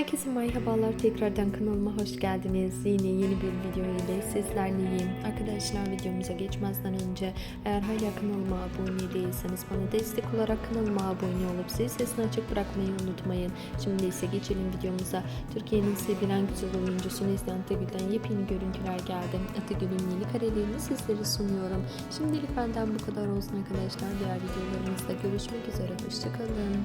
Herkese merhabalar tekrardan kanalıma hoş geldiniz. Yine yeni bir video ile sizlerleyim. Arkadaşlar videomuza geçmezden önce eğer hala kanalıma abone değilseniz bana destek olarak kanalıma abone olup zil sesini açık bırakmayı unutmayın. Şimdi ise geçelim videomuza. Türkiye'nin sevilen güzel oyuncusu Neslihan Atagül'den yepyeni görüntüler geldi. Atagül'ün yeni karelerini sizlere sunuyorum. Şimdilik benden bu kadar olsun arkadaşlar. Diğer videolarımızda görüşmek üzere. Hoşçakalın.